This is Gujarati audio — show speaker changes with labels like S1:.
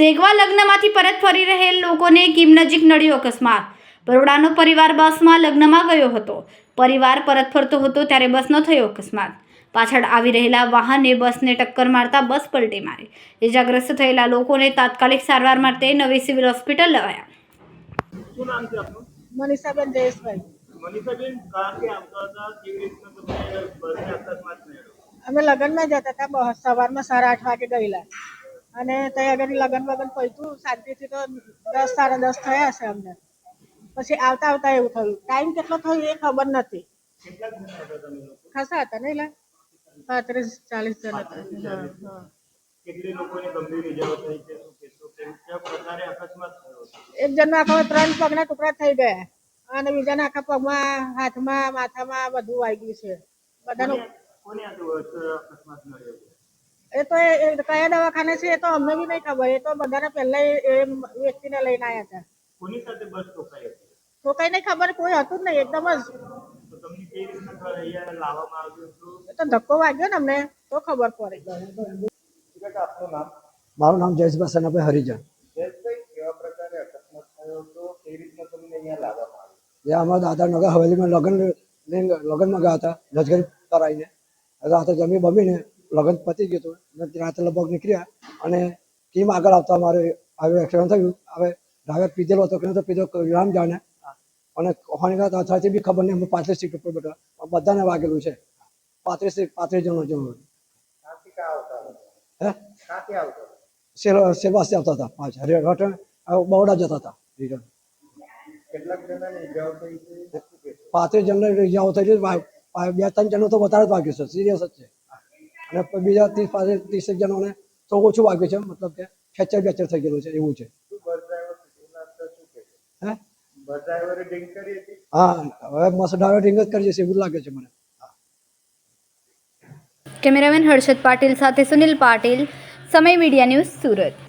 S1: મેઘવા લગ્નમાંથી પરત ફરી રહેલ લોકોને કિમ નજીક નડ્યો અકસ્માત. બરોડાનો પરિવાર બસમાં લગ્નમાં ગયો હતો. પરિવાર પરત ફરતો હતો ત્યારે બસનો થયો અકસ્માત. પાછળ આવી રહેલા વાહને બસને ટક્કર મારતા બસ પલટી મારી. ઇજાગ્રસ્ત થયેલા લોકોને તાત્કાલિક સારવાર માટે નવી સિવિલ હોસ્પિટલ લવાયા.
S2: મનીષાબેન જયેશભાઈ.
S3: મનીષાબેન
S2: અમે લગ્નમાં જતા હતા સવારમાં સાડા આઠ વાગે ગયેલા. અને ત્યાં આગળ લગ્ન વગન પૈતું શાંતિથી તો દસ સાડા દસ થયા છે અમને. પછી આવતા આવતા એવું થયું. ટાઈમ કેટલો થયો એ ખબર નથી. ખાસા હતા ને એલા પાંત્રીસ ચાલીસ જણ હતા. એક જણના આખા ત્રણ પગના ટુકડા થઈ ગયા અને બીજાના આખા પગમાં, હાથમાં, માથામાં બધું વાગ્યું છે. બધાનું
S3: કોને
S2: એ તો કયા દવાખાને છે એ તો અમને બી નહીં ખબર. એ તો બધાને પહેલા એ વ્યક્તિને લઈને આવ્યા હતા.
S3: કોની સાથે બસ ઠોકાઈ હતી?
S2: ઠોકાઈ નહીં ખબર કોઈ હતું જ નહીં એકદમ જ.
S3: તો તમને કેવી રીતના અહીંયા લાવવામાં આવ્યું હતું?
S2: એ તો ધક્કો વાગ્યો ને અમને તો ખબર પડે.
S4: મારું નામ જયેશભાઈ સનાભાઈ હરિજન.
S3: જયેશભાઈ કેવા પ્રકારે અકસ્માત થયો હતો? કેવી રીતના તમને અહીંયા લાવવામાં
S4: જે અમારા દાદા નગર હવેલીમાં લગ્ન લગ્નમાં ગયા હતા રજગરી કરાવીને રાતે જમી બમીને લગ્ન પતી ગયું હતું. અને રાતે લગભગ નીકળ્યા અને ટીમ આગળ આવતા અમારે આવ્યો એક્સિડન્ટ થયું. હવે ડ્રાઈવર પીધેલો હતો કે પીધો રામ જાણે. અને હોની અથડાથી બી ખબર નહીં. અમે પાંત્રીસ સીટ ઉપર બેઠા. બધાને વાગેલું છે. પાંત્રીસ પાંત્રીસ જણો જણો હે?
S3: ક્યાંથી આવતા હતા
S4: પાંચ. રટણ બરોડા જતા હતા. રિટર્ન પાંત્રીસ જણને ઇજાઓ થઈ બે, ત્રણ જણનો તો વધારે જ વાગ્યું છે. સિરિયસ જ છે. અને બીજા ત્રીસ પાંત્રીસ ત્રીસેક જણોને તો ઓછું વાગ્યું છે, મતલબ કે ફ્રેક્ચર બેચર થઈ ગયેલું છે, એવું છે. હે?
S3: ડ્રિંક
S4: હવે મસ્ત ડ્રાઈવર કરી જશે એવું લાગે છે મને.
S1: કેમેરામેન હર્ષદ પાટીલ સાથે સુનિલ પાટીલ, સમય મીડિયા ન્યૂઝ સુરત.